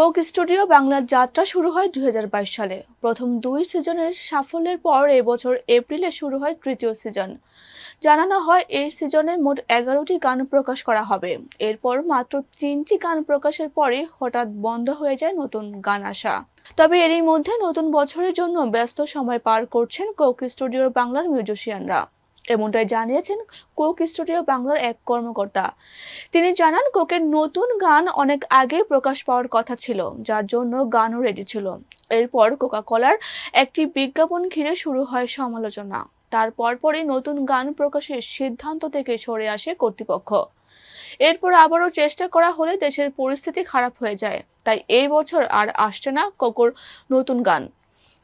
Coke studio বাংলার যাত্রা শুরু হয় দুই হাজার বাইশ সালে। প্রথম দুই সিজনের সাফল্যের পর এবছর এপ্রিলে শুরু হয় তৃতীয় সিজন। জানানো হয় এই সিজনে মোট এগারোটি গান প্রকাশ করা হবে। এরপর মাত্র তিনটি গান প্রকাশের পরে হঠাৎ বন্ধ হয়ে যায় নতুন গান আসা তবে এরই মধ্যে নতুন বছরের জন্য ব্যস্ত সময় পার করছেন কোক স্টুডিওর বাংলার মিউজিশিয়ানরা। এমনটাই জানিয়েছেন কোক স্টুডিও বাংলার এক কর্মকর্তা। তিনি জানান, কোকের নতুন গান অনেক আগে প্রকাশ পাওয়ার কথা ছিল, যার জন্য গানও রেডি ছিল। এরপর কোকা কলার একটি বিজ্ঞাপন ঘিরে শুরু হয় সমালোচনা। তার পরপরই নতুন গান প্রকাশের সিদ্ধান্ত থেকে সরে আসে কর্তৃপক্ষ। এরপর আবারও চেষ্টা করা হলে দেশের পরিস্থিতি খারাপ হয়ে যায়, তাই এই বছর আর আসছে না কোকোর নতুন গান।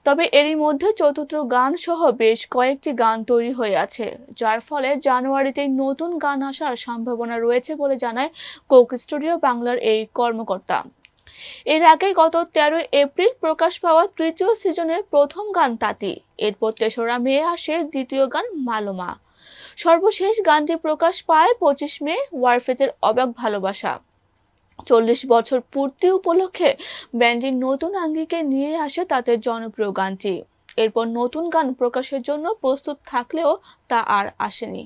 তবে এরই মধ্যে চতুর্থ গান সহ বেশ কয়েকটি গান তৈরি হয়ে আছে, যার ফলে জানুয়ারিতে নতুন গান আসার সম্ভাবনা রয়েছে বলে জানায় কোক স্টুডিও বাংলার এই কর্মকর্তা। এর আগে গত তেরো এপ্রিল প্রকাশ পাওয়া তৃতীয় সিজনের প্রথম গান তাঁতি, এরপর তেসরা মে আসে দ্বিতীয় গান মালোমা। সর্বশেষ গানটি প্রকাশ পায় পঁচিশ মে, ওয়ারফেজের অবাক ভালোবাসা। চল্লিশ বছর পূর্তি উপলক্ষে ব্যান্ডটি নতুন আঙ্গিকে নিয়ে আসে তাদের জনপ্রিয় গানটি। এরপর নতুন গান প্রকাশের জন্য প্রস্তুত থাকলেও তা আর আসেনি।